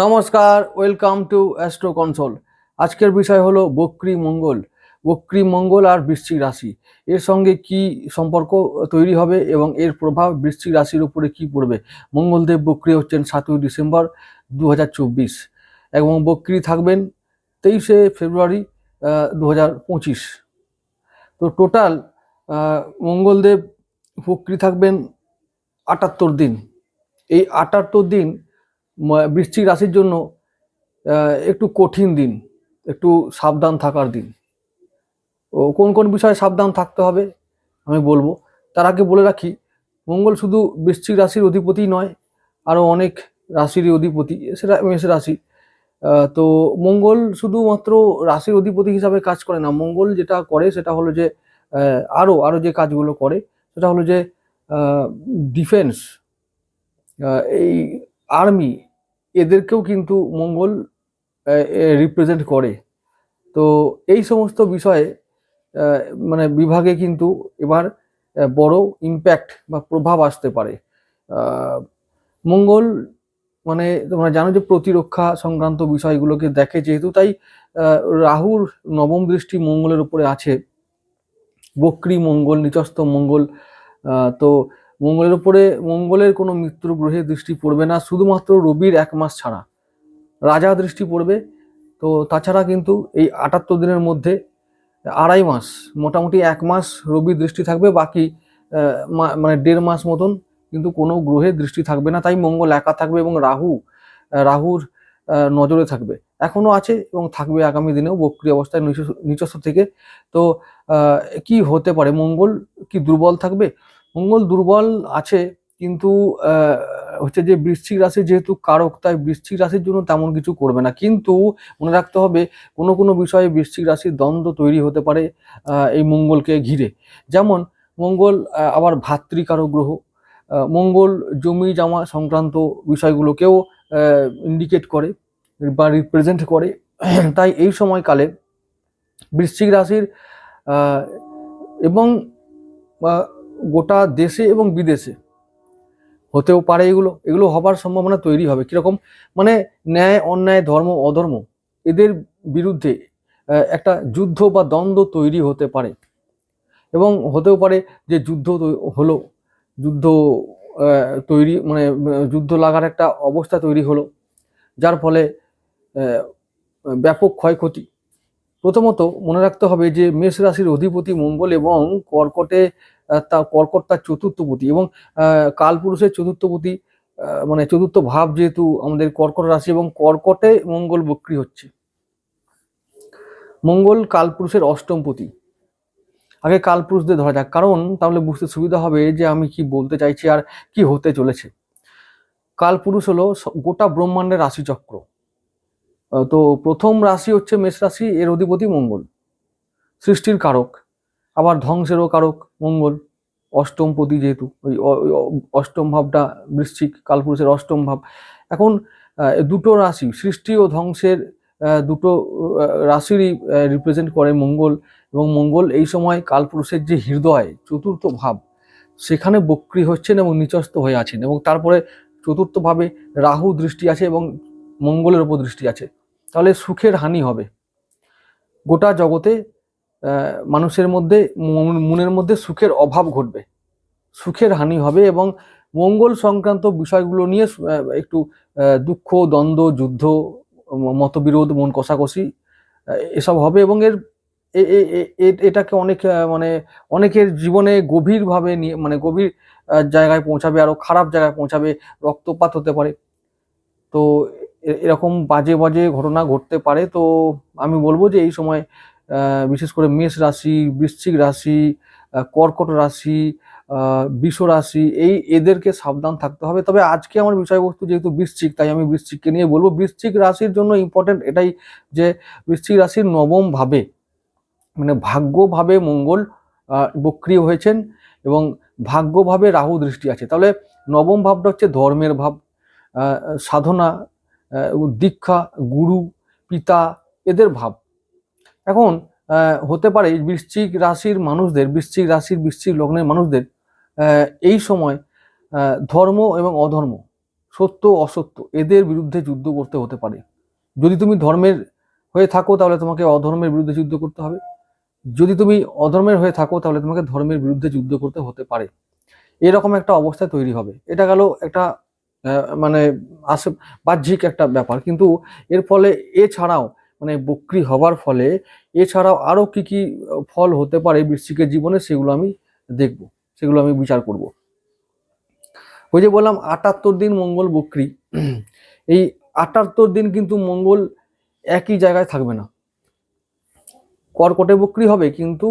নমস্কার, welcome to astro console. আজকের বিষয় হলো বক্রী মঙ্গল। বক্রী মঙ্গল আর বৃশ্চিক রাশি। এর সঙ্গে কি সম্পর্ক তৈরি হবে এবং এর প্রভাব বৃশ্চিক রাশির উপরে কি পড়বে? মঙ্গলদেব বক্রী হচ্ছেন সাতই ডিসেম্বর দু হাজার চব্বিশ এবং বক্রি থাকবেন তেইশে ফেব্রুয়ারি দু তো টোটাল মঙ্গলদেব বক্রি থাকবেন আটাত্তর দিন। এই আটাত্তর দিন বৃশ্চিক রাশির জন্য একটু কঠিন দিন, একটু সাবধান থাকার দিন। ও, কোন কোন বিষয়ে সাবধান থাকতে হবে, আমি বলব। তার আগে বলে রাখি, মঙ্গল শুধু বৃশ্চিক রাশির অধিপতি নয়, আরও অনেক রাশিরই অধিপতি সেটা মেষ রাশি। তো মঙ্গল শুধুমাত্র রাশির অধিপতি হিসাবে কাজ করে না, মঙ্গল যেটা করে সেটা হলো যে আরও আরও আরও যে কাজগুলো করে, সেটা হলো যে ডিফেন্স এই আর্মি এদেরকেও কিন্তু মঙ্গল রিপ্রেজেন্ট করে। তো এই সমস্ত বিষয়ে মানে বিভাগে কিন্তু এবার বড় ইম্প্যাক্ট বা প্রভাব আসতে পারে। মঙ্গল মানে তোমরা জানো যে প্রতিরক্ষা সংক্রান্ত বিষয়গুলোকে দেখে, যেহেতু তাই রাহুর নবম দৃষ্টি মঙ্গলের উপরে আছে। বক্রি মঙ্গল, নিচস্থ মঙ্গল তো মঙ্গলের উপরে, মঙ্গলের কোনো মৃত্যুর গ্রহের দৃষ্টি পড়বে না, শুধুমাত্র রবির এক মাস ছাড়া। রাজা দৃষ্টি পড়বে। তো তাছাড়া কিন্তু এই আটাত্তর দিনের মধ্যে আড়াই মাস, মোটামুটি এক মাস রবির দৃষ্টি থাকবে, বাকি মানে দেড় মাস মতন কিন্তু কোনো গ্রহের দৃষ্টি থাকবে না। তাই মঙ্গল একা থাকবে এবং রাহু রাহুর নজরে থাকবে। এখনও আছে এবং থাকবে আগামী দিনেও বক্রি অবস্থায় নিচস্থ থেকে। তো কি হতে পারে? মঙ্গল কি দুর্বল থাকবে? মঙ্গল দুর্বল আছে, কিন্তু হচ্ছে যে বৃশ্চিক রাশি যেহেতু কারক, তাই বৃশ্চিক রাশির জন্য তেমন কিছু করবে না। কিন্তু মনে রাখতে হবে, কোনো কোনো বিষয়ে বৃশ্চিক রাশির দ্বন্দ্ব তৈরি হতে পারে এই মঙ্গলকে ঘিরে। যেমন, মঙ্গল আবার ভাতৃকারক গ্রহ মঙ্গল জমি জামা সংক্রান্ত বিষয়গুলোকেও ইন্ডিকেট করে বা রিপ্রেজেন্ট করে। তাই এই সময়কালে বৃশ্চিক রাশির এবং গোটা দেশে এবং বিদেশে হতেও পারে এগুলো এগুলো হবার সম্ভাবনা তৈরি হবে। কীরকম? মানে ন্যায়, অন্যায়, ধর্ম, অধর্ম এদের বিরুদ্ধে একটা যুদ্ধ বা দ্বন্দ্ব তৈরি হতে পারে। এবং হতেও পারে যে যুদ্ধ হলো, যুদ্ধ তৈরি মানে যুদ্ধ লাগার একটা অবস্থা তৈরি হলো, যার ফলে ব্যাপক ক্ষয়ক্ষতি। প্রথমত মনে রাখতে হবে যে মেষ রাশির অধিপতি মঙ্গল এবং কর্কটে তা কর্কট তার চতুর্থপতি এবং কালপুরুষের চতুর্থপতি আহ, মানে চতুর্থ ভাব যেহেতু আমাদের কর্কট রাশি এবং কর্কটে মঙ্গল বক্রি হচ্ছে। মঙ্গল কালপুরুষের অষ্টমপতি আগে কালপুরুষদের ধরা যাক কারণ তাহলে বুঝতে সুবিধা হবে যে আমি কি বলতে চাইছি আর কি হতে চলেছে। কালপুরুষ হলো গোটা ব্রহ্মাণ্ডের রাশিচক্র। তো প্রথম রাশি হচ্ছে মেষ রাশি এর অধিপতি মঙ্গল। সৃষ্টির কারক। আবার ধ্বংসেরও কারক মঙ্গল, অষ্টম পতি যেহেতু, ওই অষ্টম ভাবটা বৃশ্চিক, কালপুরুষের অষ্টম ভাব। এখন দুটো রাশি, সৃষ্টি ও ধ্বংসের দুটো রাশিরই রিপ্রেজেন্ট করে মঙ্গল এবং মঙ্গল এই সময় কালপুরুষের যে হৃদয়, চতুর্থ ভাব, সেখানে বক্রি হচ্ছেন এবং নিচস্ত হয়ে আছেন এবং তারপরে চতুর্থভাবে রাহু দৃষ্টি আছে এবং মঙ্গলের উপর দৃষ্টি আছে। তাহলে সুখের হানি হবে। গোটা জগতে মানুষের মধ্যে, মন- মনের মধ্যে সুখের অভাব ঘটবে। সুখের হানি হবে এবং মঙ্গল সংক্রান্ত বিষয়গুলো নিয়ে একটু দুঃখ, দ্বন্দ্ব, যুদ্ধ মতবিরোধ, মন কষাকষি এসব হবে এবং এর এটাকে অনেক মানে অনেকের জীবনে গভীরভাবে নিয়ে মানে গভীর জায়গায় পৌঁছাবে আরও খারাপ জায়গায় পৌঁছাবে, রক্তপাত হতে পারে। তো এরকম বাজে বাজে ঘটনা ঘটতে পারে। তো আমি বলব যে এই সময় বিশেষ করে মেষ রাশি, বৃশ্চিক রাশি কর্কট রাশি বিষ রাশি, এই এদেরকে সাবধান থাকতে হবে। তবে আজকে আমার বিষয়বস্তু যেহেতু বৃশ্চিক, তাই আমি বৃশ্চিককে নিয়ে বলব, বৃশ্চিক রাশির জন্য ইম্পর্টেন্ট এটাই যে বৃশ্চিক রাশির নবম ভাবে মানে ভাগ্যভাবে মঙ্গল বক্রিয় হয়েছেন এবং ভাগ্যভাবে রাহু দৃষ্টি আছে। তাহলে নবম ভাবটা হচ্ছে ধর্মের ভাব সাধনা দীক্ষা, গুরু, পিতা, এদের ভাব। এখন হতে পারে বৃশ্চিক রাশির মানুষদের, বৃশ্চিক রাশির, বৃশ্চিক লগ্নের মানুষদের এই সময় ধর্ম এবং অধর্ম, সত্য, অসত্য, এদের বিরুদ্ধে যুদ্ধ করতে হতে পারে। যদি তুমি ধর্মের হয়ে থাকো, তাহলে তোমাকে অধর্মের বিরুদ্ধে যুদ্ধ করতে হবে। যদি তুমি অধর্মের হয়ে থাকো, তাহলে তোমাকে ধর্মের বিরুদ্ধে যুদ্ধ করতে হতে পারে। এরকম একটা অবস্থা তৈরি হবে। এটা গেল একটা মানে আসে বাহ্যিক একটা ব্যাপার। কিন্তু এর ফলে এছাড়াও মানে বক্রি হবার ফলে এছাড়াও আরও কি কি ফল হতে পারে বৃশ্চিকের জীবনে সেগুলো আমি দেখব, সেগুলো আমি বিচার করব। ওই যে বললাম আটাত্তর দিন মঙ্গল বক্রি, এই আটাত্তর দিন কিন্তু মঙ্গল একই জায়গায় থাকবে না। কর্কটে বক্রি হবে কিন্তু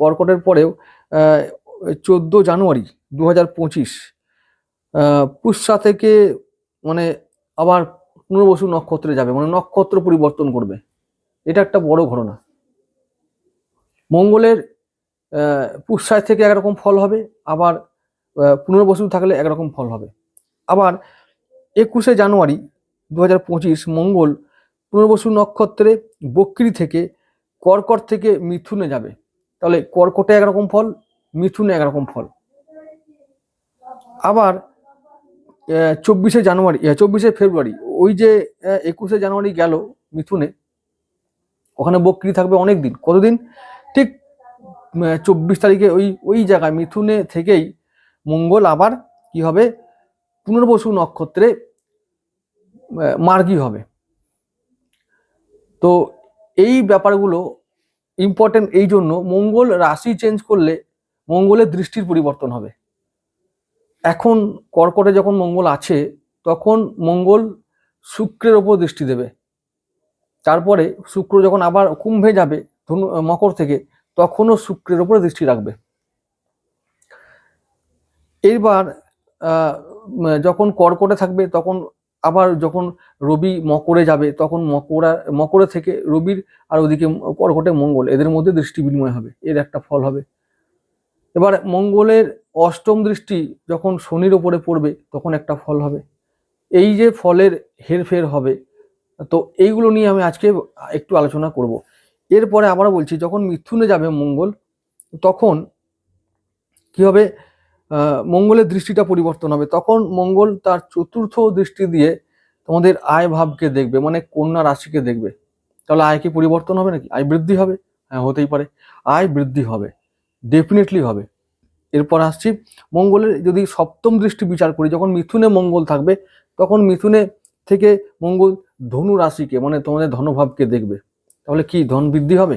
কর্কটের পরেও চোদ্দ জানুয়ারি দু হাজার পঁচিশ পুষ্যা থেকে মানে আবার পুনর্বসু নক্ষত্রে যাবে মানে নক্ষত্র পরিবর্তন করবে। এটা একটা বড় ঘটনা। মঙ্গলের পুষ্যায় থেকে একরকম ফল হবে, আবার পুনর্বসু থাকলে একরকম ফল হবে। আবার একুশে জানুয়ারি দু হাজার পঁচিশ মঙ্গল পুনর্বসু নক্ষত্রে বক্রি থেকে কর্কট থেকে মিথুনে যাবে। তাহলে কর্কটে একরকম ফল, মিথুনে একরকম ফল। আবার চব্বিশে জানুয়ারি চব্বিশে ফেব্রুয়ারি, ওই যে একুশে জানুয়ারি গেল মিথুনে, ওখানে বক্রি থাকবে অনেক দিন কতদিন? ঠিক চব্বিশ তারিখে ওই ওই জায়গায়, মিথুনে থেকেই মঙ্গল আবার কি হবে? পুনর্বসু নক্ষত্রে মার্গী হবে। তো এই ব্যাপারগুলো ইম্পর্টেন্ট এই জন্য মঙ্গল রাশি চেঞ্জ করলে মঙ্গলের দৃষ্টির পরিবর্তন হবে। এখন কর্কটে যখন মঙ্গল আছে, তখন মঙ্গল শুক্রের ওপর দৃষ্টি দেবে। তারপরে শুক্র যখন আবার কুম্ভে যাবে, ধনু মকর থেকে, তখনও শুক্রের ওপরে দৃষ্টি রাখবে। এইবার যখন কর্কটে থাকবে, তখন আবার যখন রবি মকরে যাবে, তখন মকরা, মকরে থেকে রবির আর ওদিকে কর্কটে মঙ্গল, এদের মধ্যে দৃষ্টি বিনিময় হবে, এর একটা ফল হবে। এবার মঙ্গলের অষ্টম দৃষ্টি যখন শনির ওপরে পড়বে, তখন একটা ফল হবে। এই যে ফলের হেরফের হবে, তো এইগুলো নিয়ে আমি আজকে একটু আলোচনা করব। এরপরে আবার বলছি, যখন মিথুনে যাবে মঙ্গল, তখন কি হবে? মঙ্গলের দৃষ্টিটা পরিবর্তন হবে। তখন মঙ্গল তার চতুর্থ দৃষ্টি দিয়ে তোমাদের আয় ভাবকে দেখবে মানে কন্যা রাশিকে দেখবে। তাহলে আয় কি পরিবর্তন হবে নাকি? আয় বৃদ্ধি হবে? হ্যাঁ হতেই পারে। আয় বৃদ্ধি হবে। ডেফিনেটলি হবে। এরপর আসছি, মঙ্গলের যদি সপ্তম দৃষ্টি বিচার করি, যখন মিথুনে মঙ্গল থাকবে, তখন মিথুনে থেকে মঙ্গল ধনু রাশিকে মানে তোমাদের ধনভাবকে দেখবে। তাহলে কি ধন বৃদ্ধি হবে?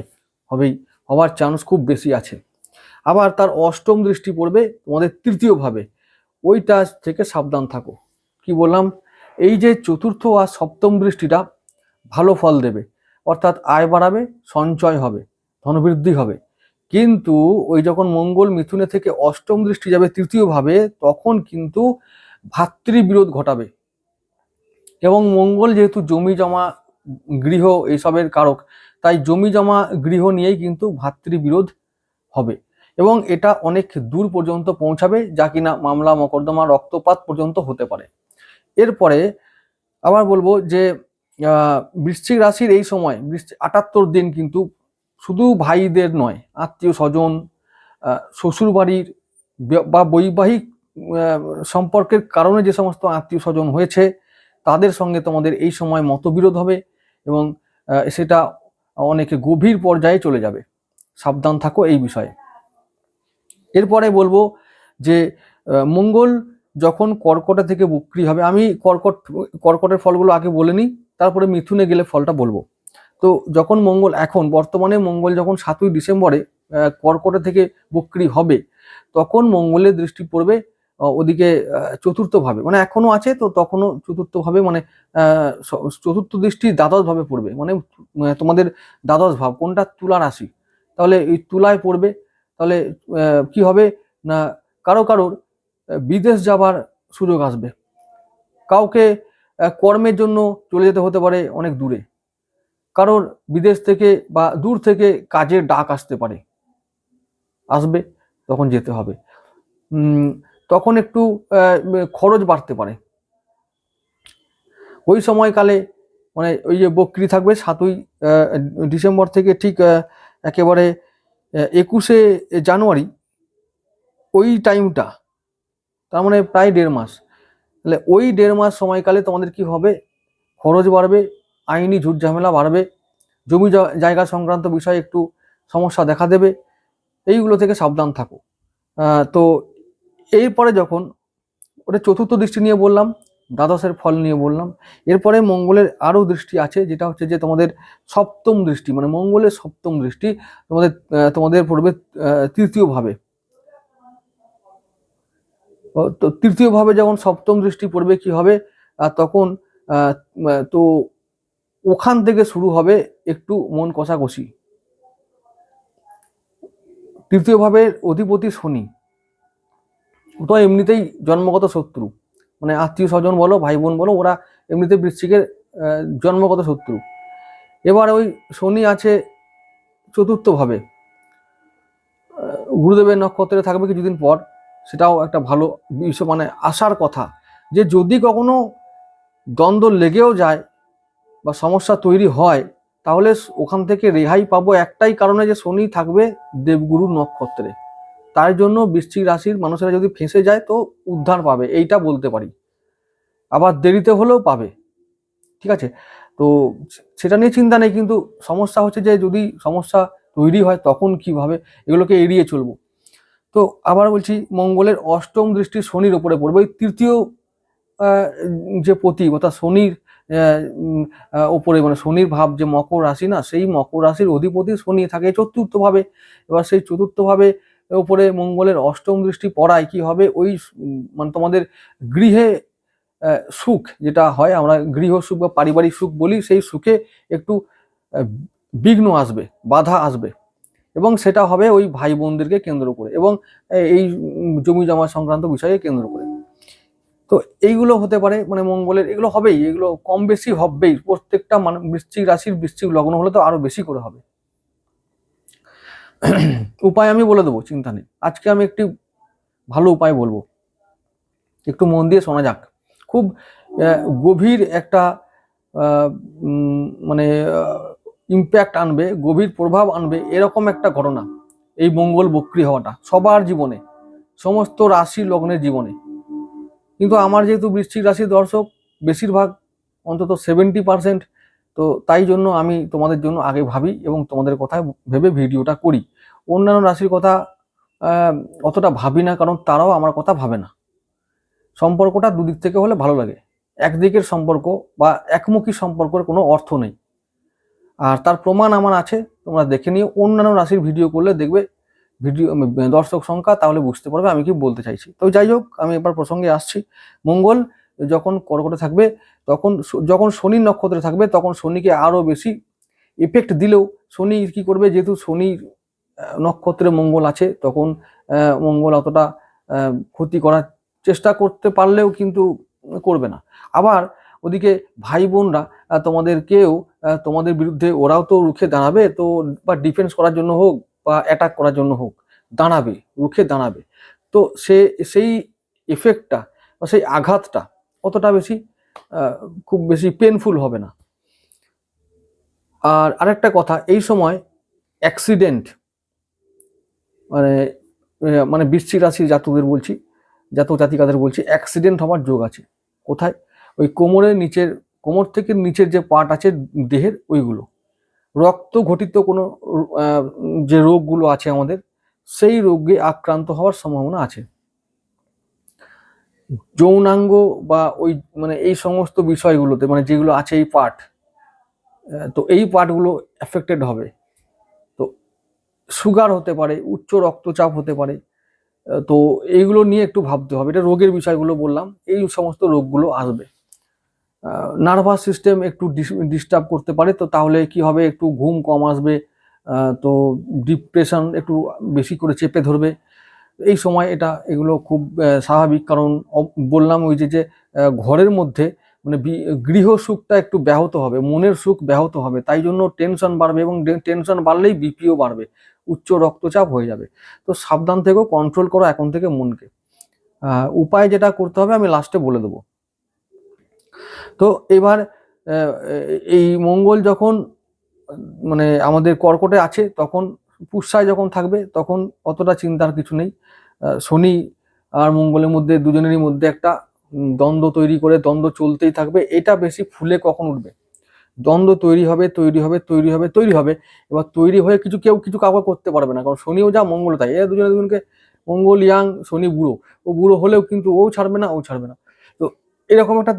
হবেই হওয়ার চান্স খুব বেশি আছে। আবার তার অষ্টম দৃষ্টি পড়বে তোমাদের তৃতীয় ভাবে, ওইটা থেকে সাবধান থাকো। কি বললাম? এই যে চতুর্থ আর সপ্তম দৃষ্টিটা ভালো ফল দেবে, অর্থাৎ আয় বাড়াবে, সঞ্চয় হবে, ধনবৃদ্ধি হবে। কিন্তু ওই যখন মঙ্গল মিথুনে থেকে অষ্টম দৃষ্টি যাবে তৃতীয় ভাবে তখন কিন্তু ভাতৃবিরোধ ঘটাবে। এবং মঙ্গল যেহেতু জমি জমা গৃহ এইসবের কারক, তাই জমি জমা গৃহ নিয়েই কিন্তু ভাতৃবিরোধ হবে। এবং এটা অনেক দূর পর্যন্ত পৌঁছাবে, যা কিনা মামলা, মকদ্দমা, রক্তপাত পর্যন্ত হতে পারে। এরপরে আবার বলব যে বৃশ্চিক রাশির এই সময় বৃষ্টি আটাত্তর দিন কিন্তু শুধু ভাইদের নয়, আত্মীয় স্বজন শ্বশুরবাড়ির বা বৈবাহিক সম্পর্কের কারণে যে সমস্ত আত্মীয় স্বজন হয়েছে, তাদের সঙ্গে তোমাদের এই সময় মতবিরোধ হবে এবং সেটা অনেক গভীর পর্যায়ে চলে যাবে। সাবধান থাকো এই বিষয়ে। এরপরে বলব যে মঙ্গল যখন কর্কটে থেকে বক্রি হবে, আমি কর্কট, কর্কটের ফলগুলো আগে বলে নিই, তারপরে মিথুনে গেলে ফলটা বলব। তো যখন মঙ্গল এখন বর্তমানে মঙ্গল যখন সাতই ডিসেম্বরে কর্কটে থেকে বক্রি হবে তখন মঙ্গলের দৃষ্টি পড়বে ওদিকে আহ, চতুর্থ ভাবে মানে এখনও আছে তো তখনও চতুর্থ ভাবে মানে চতুর্থ দৃষ্টি দ্বাদশ ভাবে পড়বে। মানে তোমাদের দ্বাদশ ভাব কোনটা? তুলা রাশি। তাহলে এই তুলায় পড়বে তাহলে কি হবে? না কারও কারোর বিদেশ যাবার সুযোগ আসবে। কাউকে কর্মের জন্য চলে যেতে হতে পারে অনেক দূরে। কারোর বিদেশ থেকে বা দূর থেকে কাজের ডাক আসতে পারে। আসবে, তখন যেতে হবে। তখন একটু খরচ বাড়তে পারে। ওই সময়কালে মানে ওই যে বকরি থাকবে সাতই ডিসেম্বর থেকে ঠিক একেবারে একুশে জানুয়ারি, ওই টাইমটা, তার মানে প্রায় দেড় মাস। তাহলে ওই দেড় মাস সময়কালে তোমাদের কি হবে? খরচ বাড়বে আইনি ঝুট ঝামেলা বাড়বে, জমি জায়গা সংক্রান্ত বিষয়ে একটু সমস্যা দেখা দেবে, এইগুলো থেকে সাবধান থাকো। তো এরপরে যখন ওটা চতুর্থ দৃষ্টি নিয়ে বললাম, দ্বাদশের ফল নিয়ে বললাম, এরপরে মঙ্গলের আরও দৃষ্টি আছে, যেটা হচ্ছে যে তোমাদের সপ্তম দৃষ্টি মানে মঙ্গলের সপ্তম দৃষ্টি তোমাদের তোমাদের পড়বে তৃতীয়ভাবে তৃতীয় তো তৃতীয় ভাবে যখন সপ্তম দৃষ্টি পড়বে কি হবে? তখন তো ওখান থেকে শুরু হবে একটু মন কষাকষি। তৃতীয় ভাবের অধিপতি শনি। তো এমনিতেই জন্মগত শত্রু। মানে আত্মীয় স্বজন বলো ভাই বোন বলো, ওরা এমনিতে বৃশ্চিকের জন্মগত শত্রু। এবার ওই শনি আছে চতুর্থ ভাবে। গুরুদেবের নক্ষত্রে থাকবে কিছুদিন পর। সেটাও একটা ভালো বিষয় মানে আসার কথা। যে যদি কখনো দ্বন্দ্ব লেগেও যায় বা সমস্যা তৈরি হয়, তাহলে ওখান থেকে রেহাই পাবো একটাই কারণে যে শনি থাকবে দেবগুরুর নক্ষত্রে। তার জন্য বৃশ্চিক রাশির মানুষেরা যদি ফেঁসে যায় তো উদ্ধার পাবে, এইটা বলতে পারি। আবার দেরিতে হলেও পাবে, ঠিক আছে? তো সেটা নিয়ে চিন্তা নেই, কিন্তু সমস্যা হচ্ছে যে যদি সমস্যা তৈরি হয় তখন কীভাবে, এগুলোকে এড়িয়ে চলবো। তো আবার বলছি, মঙ্গলের অষ্টম দৃষ্টি শনির ওপরে পড়বে। ওই তৃতীয় যে প্রতীক অর্থাৎ শনির ওপরে মানে শনির ভাব যে মকর রাশি না, সেই মকর রাশির অধিপতি শনি থাকে চতুর্থভাবে। এবার সেই চতুর্থভাবে ওপরে মঙ্গলের অষ্টম দৃষ্টি পড়ায় কি হবে? ওই মানে তোমাদের গৃহে সুখ যেটা হয়, আমরা গৃহ সুখ বা পারিবারিক সুখ বলি, সেই সুখে একটু বিঘ্ন আসবে, বাধা আসবে। এবং সেটা হবে ওই ভাই বোনদেরকে কেন্দ্র করে এবং এই জমি জমা সংক্রান্ত বিষয়ে কেন্দ্র করে। তো এইগুলো হতে পারে মানে মঙ্গলের, এগুলো হবেই, এগুলো কম বেশি হবেই। প্রত্যেকটা মানে বৃশ্চিক রাশির বৃশ্চিক লগ্ন হলে তো আরও বেশি করে হবে। উপায় আমি বলে দেবো, চিন্তা নেই। আজকে আমি একটি ভালো উপায় বলব। একটু মন দিয়ে শোনা যাক। খুব গভীর একটা মানে ইম্প্যাক্ট আনবে, গভীর প্রভাব আনবে, এরকম একটা ঘটনা। এই মঙ্গল বক্রি হওয়াটা সবার জীবনে, সমস্ত রাশি লগ্নের জীবনে। কিন্তু আমার যেহেতু বৃশ্চিক রাশির দর্শক, বেশিরভাগ অন্তত সেভেন্টি পার্সেন্ট তো তাই জন্য আমি তোমাদের জন্য আগে ভাবি এবং তোমাদের কথা ভেবে ভিডিওটা করি। অন্যান্য রাশির কথা অতটা ভাবি না, কারণ তারাও আমার কথা ভাবে না। সম্পর্কটা দুদিক থেকে হলে ভালো লাগে। একদিকের সম্পর্ক বা একমুখী সম্পর্কের কোনো অর্থ নেই। আর তার প্রমাণ আমার আছে, তোমরা দেখে নিও। অন্যান্য রাশির ভিডিও করলে দেখবে ভিডিও দর্শক সংখ্যা তাহলে বুঝতে পারবে আমি কি বলতে চাইছি। তো যাই হোক আমি এবার প্রসঙ্গে আসছি। মঙ্গল যখন কর্কটে থাকবে তখন যখন শনি নক্ষত্রে থাকবে তখন শনিকে আরও বেশি এফেক্ট দিলেও শনি কি করবে যেহেতু শনির আহ, নক্ষত্রে মঙ্গল আছে তখন মঙ্গল অতটা ক্ষতি করার চেষ্টা করতে পারলেও কিন্তু করবে না। আবার ওদিকে ভাই বোনরা তোমাদেরকেও তোমাদের বিরুদ্ধে ওরাও তো রুখে দাঁড়াবে তো বা ডিফেন্স করার জন্য হোক বা অ্যাটাক করার জন্য হোক, দাঁড়াবে, রুখে দাঁড়াবে। তো সে, সেই এফেক্টটা বা সেই আঘাতটা অতটা বেশি খুব বেশি পেনফুল হবে না। আর আরেকটা কথা, এই সময় অ্যাক্সিডেন্ট মানে মানে বৃশ্চিক রাশির জাতকদের বলছি, জাতক জাতিকাদের বলছি অ্যাক্সিডেন্ট হওয়ার যোগ আছে। কোথায়? ওই কোমরের নিচের, কোমর থেকে নিচের যে পার্ট আছে দেহের, ওইগুলো। রক্ত ঘটিত কোনো যে রোগগুলো আছে আমাদের, সেই রোগে আক্রান্ত হওয়ার সম্ভাবনা আছে। যৌনাঙ্গ বা ওই মানে এই সমস্ত বিষয়গুলোতে মানে যেগুলো আছে এই পার্ট তো এই পার্টগুলো এফেক্টেড হবে। তো সুগার হতে পারে, উচ্চ রক্তচাপ হতে পারে তো এইগুলো নিয়ে একটু ভাবতে হবে। এটা রোগের বিষয়গুলো বললাম, এই সমস্ত রোগগুলো আসবে। নার্ভাস সিস্টেম একটু ডিস্টার্ব করতে পারে, তো তাহলে কি হবে? একটু ঘুম কম আসবে তো ডিপ্রেশন একটু বেশি করে চেপে ধরবে। এই সময় এটা, এগুলো খুব স্বাভাবিক। কারণ বললাম ওই যে যে ঘরের মধ্যে মানে গৃহ সুখটা একটু ব্যাহত হবে, মনের সুখ ব্যাহত হবে, তাই জন্য টেনশন বাড়বে এবং টেনশন বাড়লেই বিপিও বাড়বে, উচ্চ রক্তচাপ হয়ে যাবে। তো সাবধান থেকেও কন্ট্রোল করো এখন থেকে মনকে। উপায় যেটা করতে হবে, আমি লাস্টে বলে দেবো। তো এবার এই মঙ্গল যখন মানে আমাদের কর্কটে আছে, তখন পুষ্যায় যখন থাকবে, তখন অতটা চিন্তার কিছু নেই। শনি আর মঙ্গলের মধ্যে, দুজনেরই মধ্যে একটা দ্বন্দ্ব তৈরি করে, দ্বন্দ্ব চলতেই থাকবে। এটা বেশি ফুলে কখন উঠবে? দ্বন্দ্ব তৈরি হবে তৈরি হবে তৈরি হবে তৈরি হবে। এবার তৈরি হয়ে কিছু কেউ কিছু কাউকে করতে পারবে না, কারণ শনিও যা মঙ্গল তাই। এরা দুজনে দুজনকে মঙ্গল, ইয়াং, শনি, বুড়ো। ও বুড়ো হলেও কিন্তু ও ছাড়বে না, ও ছাড়বে না। তো এরকম একটা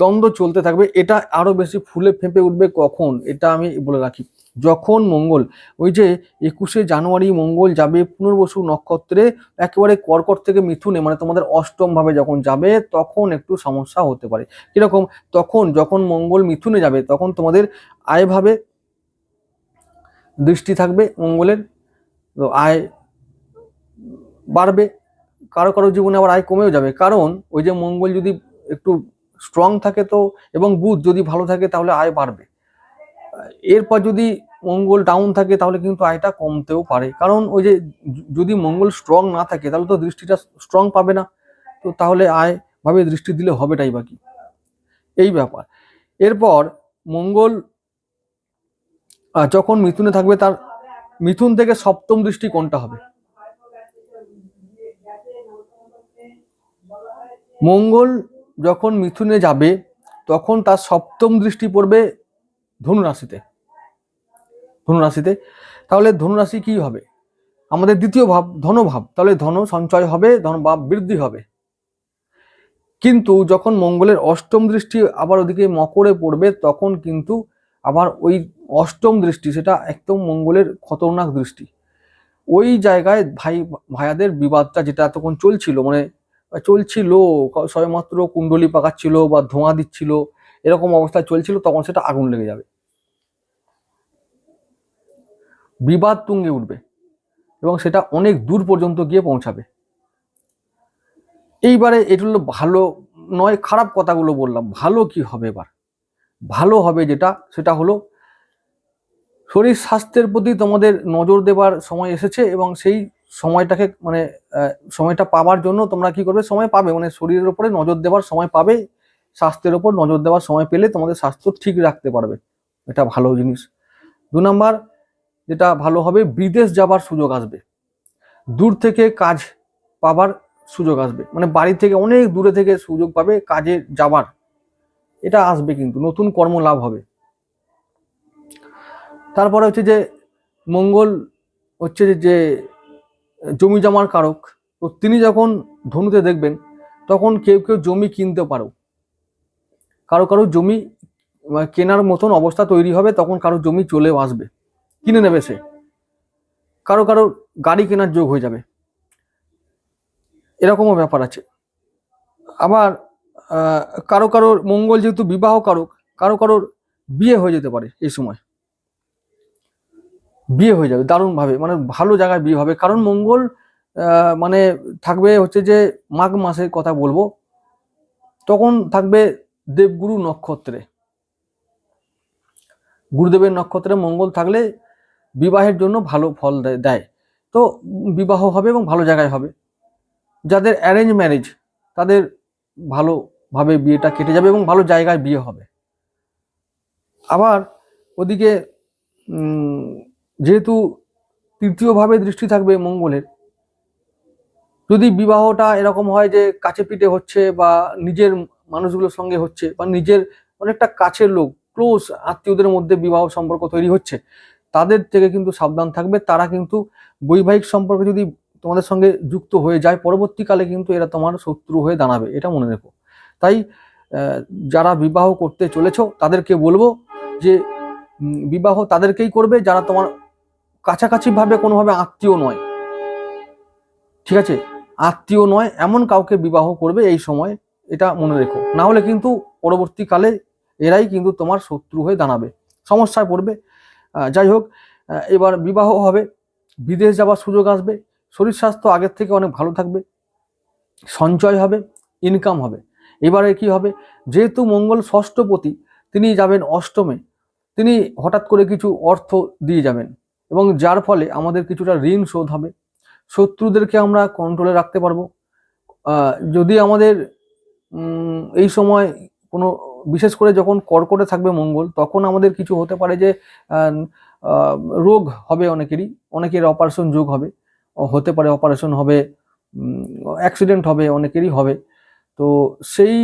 দ্বন্দ্ব চলতে থাকবে, এটা আরও বেশি ফুলে ফেঁপে উঠবে কখন? এটা আমি বলে রাখি। যখন মঙ্গল, ওই যে একুশে জানুয়ারি মঙ্গল যাবে পুনর্বসু নক্ষত্রে, একেবারে কর্কট থেকে মিথুনে মানে তোমাদের অষ্টম ভাবে যখন যাবে, তখন একটু সমস্যা হতে পারে। কীরকম? তখন যখন মঙ্গল মিথুনে যাবে, তখন তোমাদের আয় ভাবে দৃষ্টি থাকবে মঙ্গলের, তো আয় বাড়বে। কারও কারও জীবনে আবার আয় কমেও যাবে। কারণ ওই যে মঙ্গল যদি একটু স্ট্রং থাকে তো এবং বুধ যদি ভালো থাকে তাহলে আয় বাড়বে। এরপর যদি মঙ্গল ডাউন থাকে তাহলে কিন্তু আয়টা কমতেও পারে। কারণ ওই যে যদি মঙ্গল স্ট্রং না থাকে তাহলে তো দৃষ্টিটা স্ট্রং পাবে না। তো তাহলে আয় ভাবে দৃষ্টি দিলে হবেটাই বাকি এই ব্যাপার। এরপর মঙ্গল যখন মিথুনে থাকবে তার মিথুন থেকে সপ্তম দৃষ্টি কোনটা হবে? মঙ্গল যখন মিথুনে যাবে, তখন তার সপ্তম দৃষ্টি পড়বে ধনুরাশিতে। ধনুরাশিতে। তাহলে ধনুরাশি কি হবে? আমাদের দ্বিতীয় ভাব, ধনভাব। তাহলে ধন সঞ্চয় হবে, ধনভাব বৃদ্ধি হবে। কিন্তু যখন মঙ্গলের অষ্টম দৃষ্টি আবার ওদিকে মকরে পড়বে, তখন কিন্তু আবার ওই অষ্টম দৃষ্টি, সেটা একদম মঙ্গলের খতরনাক দৃষ্টি। ওই জায়গায় ভাই, ভাইয়াদের বিবাদটা যেটা এতক্ষণ চলছিল মানে চলছিল সবেমাত্র কুণ্ডলি পাকাচ্ছিল বা ধোঁয়া দিচ্ছিল, এরকম অবস্থা চলছিল, তখন সেটা আগুন লেগে যাবে। বিবাদ তুঙ্গে উঠবে এবং সেটা অনেক দূর পর্যন্ত গিয়ে পৌঁছাবে। এইবারে এটা হলো ভালো নয়, খারাপ কথাগুলো বললাম, ভালো কি হবে এবার? ভালো হবে যেটা, সেটা হলো শরীর স্বাস্থ্যের প্রতি তোমাদের নজর দেবার সময় এসেছে এবং সেই সময়টাকে মানে সময়টা পাওয়ার জন্য তোমরা কি করবে? সময় পাবে। মানে শরীরের উপরে নজর দেওয়ার সময় পাবে, স্বাস্থ্যের উপর নজর দেওয়ার সময় পেলে তোমাদের স্বাস্থ্য ঠিক রাখতে পারবে। এটা ভালো জিনিস। দু নম্বর, যেটা ভালো হবে, বিদেশ যাবার সুযোগ আসবে। দূর থেকে কাজ পাবার সুযোগ আসবে। মানে বাড়ি থেকে অনেক দূরে থেকে সুযোগ পাবে কাজে যাবার। এটা আসবে কিন্তু, নতুন কর্ম লাভ হবে। তারপরে হচ্ছে যে, মঙ্গল হচ্ছে যে জমি জমার কারক। তো তিনি যখন ধনুতে দেখবেন, তখন কেউ কেউ জমি কিনতে পারো। কারও কারও জমি কেনার মতন অবস্থা তৈরি হবে, তখন কারও জমি চলেও আসবে। কিনে নেবে সে। কারও কারও গাড়ি কেনার যোগ হয়ে যাবে। এরকমও ব্যাপার আছে। আবার কারও কারোর মঙ্গল যেহেতু বিবাহ কারক, কারও কারোর বিয়ে হয়ে যেতে পারে এই সময়। বিয়ে হয়ে যাবে, দারুণভাবে মানে ভালো জায়গায় বিয়ে হবে। কারণ মঙ্গল মানে থাকবে হচ্ছে যে মাঘ মাসের কথা বলব, তখন থাকবে দেবগুরু নক্ষত্রে। গুরুদেবের নক্ষত্রে মঙ্গল থাকলে বিবাহের জন্য ভালো ফল দেয়- তো বিবাহ হবে এবং ভালো জায়গায় হবে। যাদের অ্যারেঞ্জ ম্যারেজ তাদের ভালোভাবে বিয়েটা কেটে যাবে এবং ভালো জায়গায় বিয়ে হবে। আবার ওদিকে যেহেতু তৃতীয়ভাবে দৃষ্টি থাকবে মঙ্গলের, যদি বিবাহটা এরকম হয় যে কাছে পিঠে হচ্ছে বা নিজের মানুষগুলোর সঙ্গে হচ্ছে বা নিজের অনেকটা কাছের লোক ক্লোজ আত্মীয়দের মধ্যে বিবাহ সম্পর্ক তৈরি হচ্ছে, তাদের থেকে কিন্তু সাবধান থাকবে। তারা কিন্তু বৈবাহিক সম্পর্কে যদি তোমাদের সঙ্গে যুক্ত হয়ে যায়, পরবর্তীকালে কিন্তু এরা তোমার শত্রু হয়ে দাঁড়াবে, এটা মনে রেখো। তাই যারা বিবাহ করতে চলেছো, তাদেরকে বলব যে বিবাহ তাদেরকেই করবে, যারা তোমার কাছাকাছি ভাবে কোনোভাবে আত্মীয় নয়। ঠিক আছে? আত্মীয় নয়, এমন কাউকে বিবাহ করবে এই সময়, এটা মনে রেখো। না হলে কিন্তু পরবর্তীকালে এরাই কিন্তু তোমার শত্রু হয়ে দাঁড়াবে, সমস্যায় পড়বে। যাই হোক এবার বিবাহ হবে, বিদেশ যাওয়ার সুযোগ আসবে, শরীর স্বাস্থ্য আগের থেকে অনেক ভালো থাকবে, সঞ্চয় হবে ইনকাম হবে। এবারে কি হবে? যেহেতু মঙ্গল ষষ্ঠপতি, তিনি যাবেন অষ্টমে, তিনি হঠাৎ করে কিছু অর্থ দিয়ে যাবেন। এবং যার ফলে আমাদের কিছুটা ঋণ শোধ হবে। শত্রুদেরকে আমরা কন্ট্রোলে রাখতে পারব। যদি আমাদের এই সময় কোনো, বিশেষ করে যখন কর্কটে থাকবে মঙ্গল, তখন আমাদের কিছু হতে পারে যে রোগ হবে অনেকেরই, অনেকের অপারেশন যোগ হবে, হতে পারে অপারেশন হবে অ্যাক্সিডেন্ট হবে, অনেকেরই হবে। তো সেই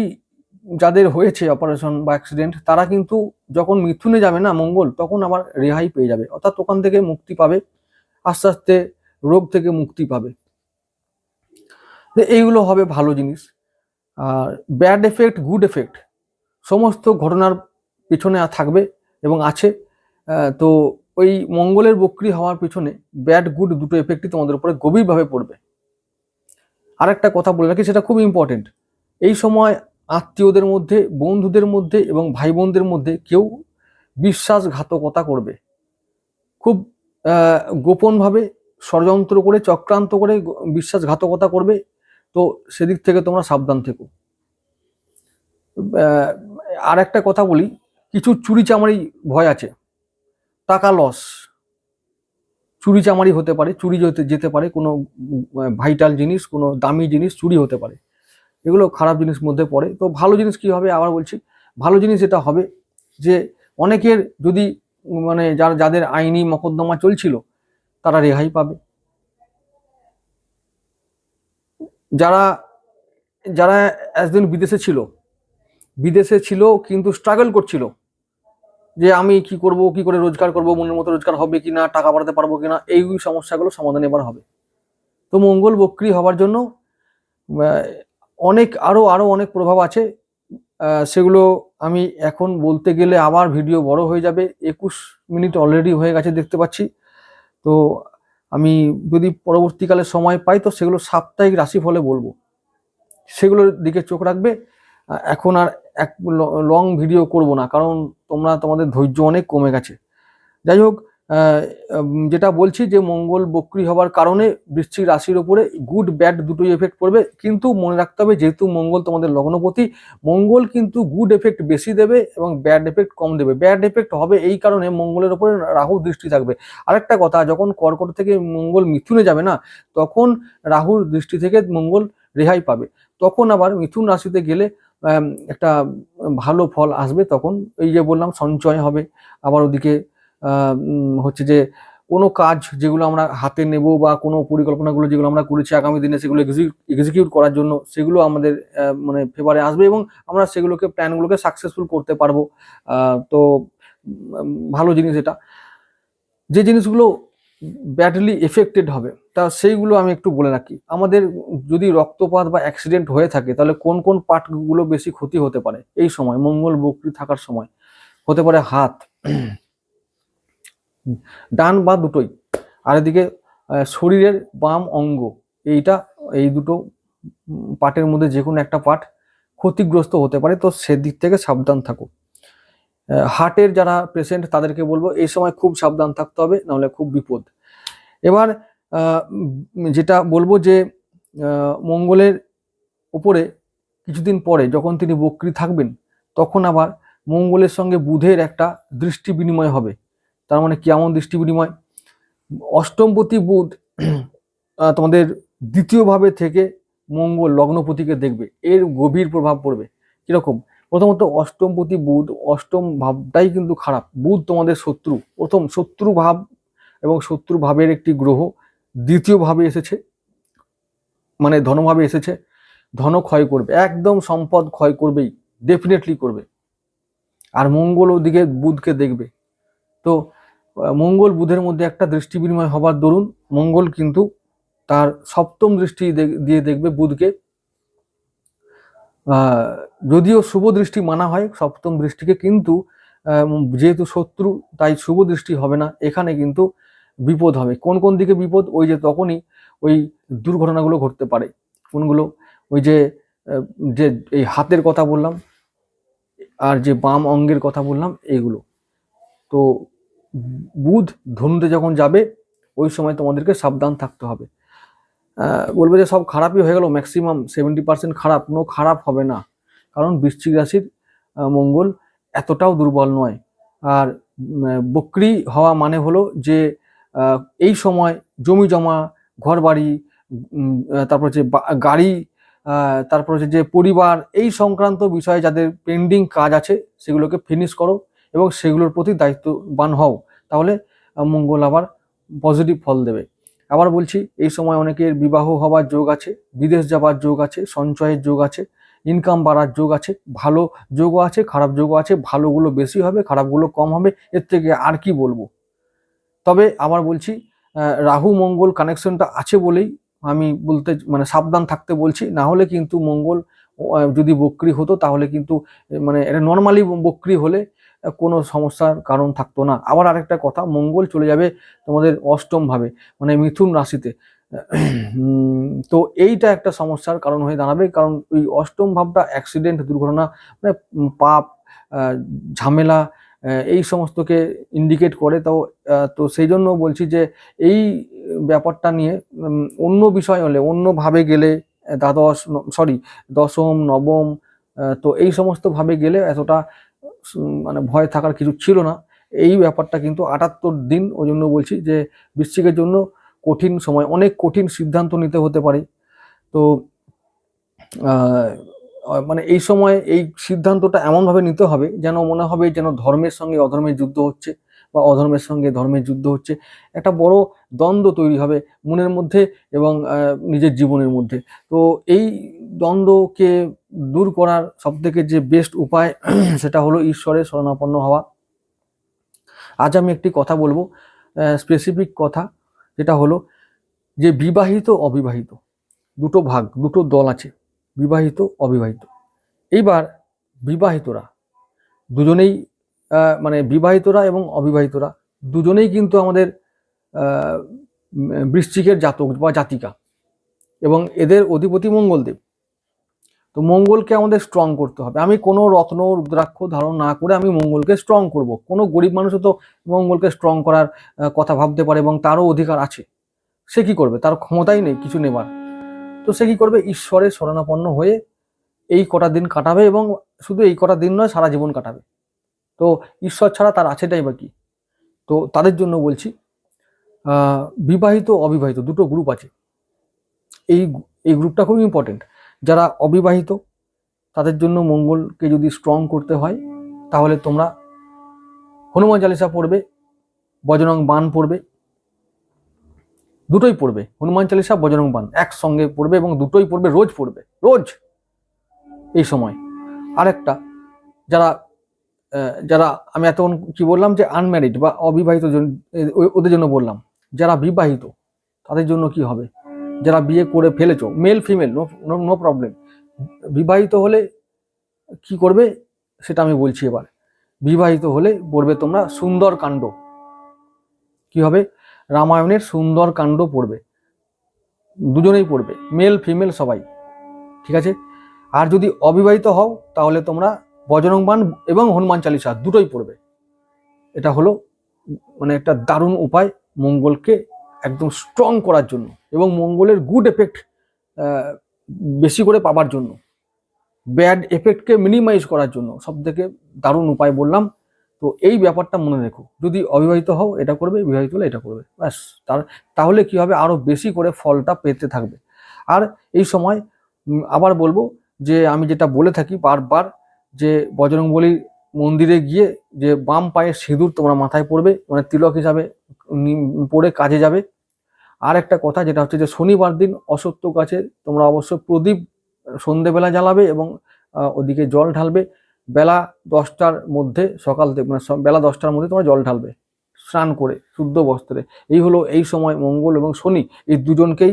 যাদের হয়েছে অপারেশন বা অ্যাক্সিডেন্ট তারা কিন্তু যখন মিথুনে যাবে না মঙ্গল, তখন আবার রেহাই পেয়ে যাবে। অর্থাৎ ওখান থেকে মুক্তি পাবে, আস্তে আস্তে রোগ থেকে মুক্তি পাবে। এইগুলো হবে ভালো জিনিস। আর ব্যাড এফেক্ট গুড এফেক্ট সমস্ত ঘটনার পিছনে থাকবে এবং আছে। তো ওই মঙ্গলের বক্রি হওয়ার পিছনে ব্যাড গুড দুটো এফেক্টই তোমাদের উপরে গভীরভাবে পড়বে। আরেকটা কথা বলে রাখি, সেটা খুব ইম্পর্টেন্ট এই সময় আত্মীয়দের মধ্যে, বন্ধুদের মধ্যে এবং ভাই বোনদের মধ্যে কেউ বিশ্বাসঘাতকতা করবে। খুব গোপনভাবে ষড়যন্ত্র করে, চক্রান্ত করে বিশ্বাসঘাতকতা করবে। তো সেদিক থেকে তোমরা সাবধান থেকো। আর একটা কথা বলি, কিছু চুরি চামারি ভয় আছে। টাকা লস চুরি চামারি হতে পারে, চুরি যেতে যেতে পারে, কোনো ভাইটাল জিনিস, কোনো দামি জিনিস চুরি হতে পারে। এগুলো খারাপ জিনিস মধ্যে পড়ে। তো ভালো জিনিস কি হবে আবার বলছি, ভালো জিনিস এটা হবে যে অনেকের যদি মানে যারা, যাদের আইনি মকদ্দমা চলছিল, তারা রেহাই পাবে। যারা যারা একদিন বিদেশে ছিল বিদেশে ছিল কিন্তু স্ট্রাগল করছিল যে আমি কি করব, কি করে রোজগার করব, মনের মতো রোজগার হবে কি না টাকা বাড়াতে পারব কি না এই সমস্যাগুলো সমাধান এবার হবে। তো মঙ্গল বক্রি হওয়ার জন্য অনেক, আরও আরও অনেক প্রভাব আছে। সেগুলো আমি এখন বলতে গেলে আবার ভিডিও বড় হয়ে যাবে। একুশ মিনিট অলরেডি হয়ে গেছে দেখতে পাচ্ছি। তো আমি যদি পরবর্তীকালে সময় পাই তো সেগুলো সাপ্তাহিক রাশিফলে বলব। সেগুলোর দিকে চোখ রাখবে। এখন আর এক লং ভিডিও করব না। কারণ তোমরা তোমাদের ধৈর্য অনেক কমে গেছে। যাই হোক যেটা বলছি যে মঙ্গল বক্রি হওয়ার কারণে বৃশ্চিক রাশির উপরে গুড ব্যাড দুটোই এফেক্ট পড়বে। কিন্তু মনে রাখতে হবে, যেহেতু মঙ্গল তোমাদের লগ্নপতি, মঙ্গল কিন্তু গুড এফেক্ট বেশি দেবে এবং ব্যাড এফেক্ট কম দেবে। ব্যাড এফেক্ট হবে এই কারণে মঙ্গলের উপরে রাহুর দৃষ্টি থাকবে। আরেকটা কথা, যখন কর্কট থেকে মঙ্গল মিথুনে যাবে না, তখন রাহুর দৃষ্টি থেকে মঙ্গল রেহাই পাবে। তখন আবার মিথুন রাশিতে গেলে একটা ভালো ফল আসবে তখন। এই যে বললাম, সঞ্চয় হবে। আবার ওদিকে হচ্ছে যে কোনো কাজ যেগুলো আমরা হাতে নেব বা কোনো পরিকল্পনাগুলো যেগুলো আমরা করেছি আগামী দিনে সেগুলো এক্সিকিউট করার জন্য সেগুলো আমাদের মানে ফেভারে আসবে এবং আমরা সেগুলোকে প্ল্যানগুলোকে সাকসেসফুল করতে পারব। তো ভালো জিনিস এটা। যে জিনিসগুলো ব্যাডলি এফেক্টেড হবে, তা সেইগুলো আমি একটু বলে রাখি। আমাদের যদি রক্তপাত বা অ্যাক্সিডেন্ট হয়ে থাকে, তাহলে কোন কোন পার্টগুলো বেশি ক্ষতি হতে পারে? এই সময়, মঙ্গল বক্রি থাকার সময়, হতে পারে হাত। ডান বা দুটোই। আর এদিকে শরীরের বাম অঙ্গ, এইটা, এই দুটো পার্টের মধ্যে যে কোনো একটা পার্ট ক্ষতিগ্রস্ত হতে পারে, তো সেদিক থেকে সাবধান থাকো। হার্টের যারা পেশেন্ট তাদেরকে বলব, এই সময় খুব সাবধান থাকতে হবে, নাহলে খুব বিপদ। এবার যেটা বলব যে মঙ্গলের উপরে কিছুদিন পরে যখন তিনি বক্রি থাকবেন, তখন আবার মঙ্গলের সঙ্গে বুধের একটা দৃষ্টি বিনিময় হবে। তার মানে কেমন দৃষ্টি বিনিময়? অষ্টমপতি বুধ তোমাদের দ্বিতীয়ভাবে থেকে মঙ্গল লগ্নপতিকে দেখবে। এর গভীর প্রভাব পড়বে। কীরকম? প্রথমত অষ্টমপতি বুধ অষ্টম ভাবটাই কিন্তু খারাপ। বুধ তোমাদের শত্রু। প্রথম শত্রু ভাব এবং শত্রু ভাবের একটি গ্রহ দ্বিতীয়ভাবে এসেছে। মানে ধনভাবে এসেছে। ধন ক্ষয় করবে। একদম সম্পদ ক্ষয় করবেই। ডেফিনেটলি করবে। আর মঙ্গল ওদিকে বুধকে দেখবে। তো মঙ্গল বুধের মধ্যে একটা দৃষ্টি বিনিময় হবার দরুন মঙ্গল কিন্তু তার সপ্তম দৃষ্টি দিয়ে দেখবে বুধকে। যদিও শুভ দৃষ্টি মানা হয় সপ্তম দৃষ্টিকে, কিন্তু যেহেতু শত্রু, তাই শুভ দৃষ্টি হবে না। এখানে কিন্তু বিপদ হবে। কোন কোন দিকে বিপদ? ওই যে তখনই ওই দুর্ঘটনাগুলো ঘটতে পারে। কোনগুলো? ওই যে যে এই হাতের কথা বললাম, আর যে বাম অঙ্গের কথা বললাম, এইগুলো। তো বুধ ধনুতে যখন যাবে, ওই সময় তোমাদেরকে সাবধান থাকতে হবে। বলবে যে সব খারাপই হয়ে গেল ম্যাক্সিমাম সেভেন্টি পার্সেন্ট খারাপ, কোনো খারাপ হবে না। কারণ বৃশ্চিক রাশির মঙ্গল এতটাও দুর্বল নয়। আর বক্রি হওয়া মানে হলো যে এই সময় জমি জমা ঘর বাড়ি তারপর হচ্ছে গাড়ি তারপর হচ্ছে যে পরিবার, এই সংক্রান্ত বিষয়ে যাদের পেন্ডিং কাজ আছে, সেগুলোকে ফিনিশ করো। এবং সেগুলোর প্রতি দায়িত্ববান হও, তাহলে মঙ্গল আবার পজিটিভ ফল দেবে। আবার বলছি, এই সময় অনেকের বিবাহ হওয়ার যোগ আছে, বিদেশ যাবার যোগ আছে, সঞ্চয়ের যোগ আছে ইনকাম বাড়ার যোগ আছে, ভালো যোগও আছে, খারাপ যোগও আছে, ভালোগুলো বেশি হবে, খারাপগুলো কম হবে, এর থেকে আর কি বলব? তবে আবার বলছি রাহু, মঙ্গল কানেকশনটা আছে বলেই আমি বলতে মানে সাবধান থাকতে বলছি, না হলে কিন্তু মঙ্গল যদি বক্রি হতো, তাহলে কিন্তু মানে এটা নর্মালি বক্রি হলে কোনো সমস্যার কারণ থাকতো না। আবার আরেকটা কথা, মঙ্গল চলে যাবে তোমাদের অষ্টম ভাবে মানে মিথুন রাশিতে। তো এইটা একটা সমস্যার কারণ হয়ে দাঁড়াবে, কারণ ওই অষ্টম ভাবটা অ্যাক্সিডেন্ট দুর্ঘটনা মানে পাপ ঝামেলা এই সমস্তকে ইন্ডিকেট করে। তো তো সেই জন্য বলছি যে এই ব্যাপারটা নিয়ে অন্য বিষয় হলে, অন্যভাবে গেলে দ্বাদশ সরি দশম, নবম তো এই সমস্ত ভাবে গেলে এতটা মানে ভয় থাকার কিছু ছিল না। এই ব্যাপারটা কিন্তু আটাত্তর দিন ওই জন্য বলছি যে বৃশ্চিকের জন্য কঠিন সময়, অনেক কঠিন সিদ্ধান্ত নিতে হতে পারে। তো মানে এই সময় এই সিদ্ধান্তটা এমনভাবে নিতে হবে যেন মনে হবে যেন ধর্মের সঙ্গে অধর্মের যুদ্ধ হচ্ছে। বা অধর্মের সঙ্গে ধর্মের যুদ্ধ হচ্ছে, একটা বড় দ্বন্দ্ব তৈরি হবে মনের মধ্যে এবং নিজের জীবনের মধ্যে। তো এই দ্বন্দ্বকে দূর করার সবথেকে যে বেস্ট উপায়, সেটা হলো ঈশ্বরের শরণাপন্ন হওয়া। আজ আমি একটি কথা বলব স্পেসিফিক কথা, যেটা হলো যে বিবাহিত, অবিবাহিত, দুটো ভাগ, দুটো দল আছে, বিবাহিত, অবিবাহিত। এইবার বিবাহিতরা দুজনেই মানে বিবাহিতরা এবং অবিবাহিতরা দুজনেই কিন্তু আমাদের বৃশ্চিকের জাতক বা জাতিকা এবং এদের অধিপতি মঙ্গলদেব। তো মঙ্গলকে আমাদের স্ট্রং করতে হবে। আমি কোনো রত্ন, রুদ্রাক্ষ ধারণ না করে আমি মঙ্গলকে স্ট্রং করব। কোনো গরিব মানুষও তো মঙ্গলকে স্ট্রং করার কথা ভাবতে পারে এবং তারও অধিকার আছে। সে কি করবে? তার ক্ষমতাই নেই কিছু নেবার। তো সে কি করবে? ঈশ্বরের শরণাপন্ন হয়ে এই কটা দিন কাটাবে এবং শুধু এই কটা দিন নয়, সারা জীবন কাটাবে। তো ঈশ্বর ছাড়া তার আছেটাই বা কি? তো তাদের জন্য বলছি বিবাহিত অবিবাহিত দুটো গ্রুপ আছে। এই এই গ্রুপটা খুব ইম্পর্টেন্ট যারা অবিবাহিত, তাদের জন্য মঙ্গলকে যদি স্ট্রং করতে হয়, তাহলে তোমরা হনুমান চালিসা পড়বে, বজরং বান পড়বে, দুটোই পড়বে। হনুমান চালিসা, বজরং বান একসঙ্গে পড়বে এবং দুটোই পড়বে, রোজ পড়বে, রোজ। এই সময়। আরেকটা, যারা যারা, আমি এতক্ষণ কি বললাম যে আনম্যারিড বা অবিবাহিত ওদের জন্য বললাম, যারা বিবাহিত, তাদের জন্য কি হবে? যারা বিয়ে করে ফেলেছো male female no no problem বিবাহিত হলে কি করবে? সেটা আমি বলছি এবার। বিবাহিত হলে পড়বে তোমরা সুন্দর কাণ্ড। কি হবে? রামায়ণের সুন্দর কাণ্ড পড়বে। দুজনেই পড়বে মেল ফিমেল সবাই। ঠিক আছে? আর যদি অবিবাহিত হও, তাহলে তোমরা বজরং বান এবং হনুমান চালিসা দুটোই পড়বে। এটা হলো মানে একটা দারুণ উপায় মঙ্গলকে একদম স্ট্রং করার জন্য এবং মঙ্গলের গুড এফেক্ট বেশি করে পাবার জন্য। ব্যাড এফেক্টকে মিনিমাইজ করার জন্য সব থেকে দারুণ উপায় বললাম। তো এই ব্যাপারটা মনে রেখো। যদি অবিবাহিত হও, এটা করবে, বিবাহিত হলে এটা করবে। ব্যাস, তার তাহলে কি হবে? আরও বেশি করে ফলটা পেতে থাকবে। আর এই সময় আবার বলব যে আমি যেটা বলে থাকি বারবার যে বজরংবলীর মন্দিরে গিয়ে যে বাম পায়ের সিঁদুর তোমরা মাথায় পড়বে মানে তিলক হিসাবে পরে কাজে যাবে। আর একটা কথা যেটা হচ্ছে যে শনিবার দিন অসত্য গাছে তোমরা অবশ্য প্রদীপ সন্ধেবেলা জ্বালাবে এবং ওদিকে জল ঢালবে। বেলা দশটার মধ্যে সকাল থেকে মানে বেলা দশটার মধ্যে তোমরা জল ঢালবে স্নান করে, শুদ্ধ বস্ত্রে। এই হলো এই সময় মঙ্গল এবং শনি। এই দুজনকেই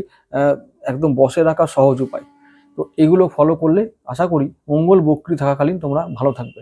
একদম বসে রাখা সহজ উপায়। তো এগুলো ফলো করলে আশা করি মঙ্গল বক্রি থাকাকালীন তোমরা ভালো থাকবে।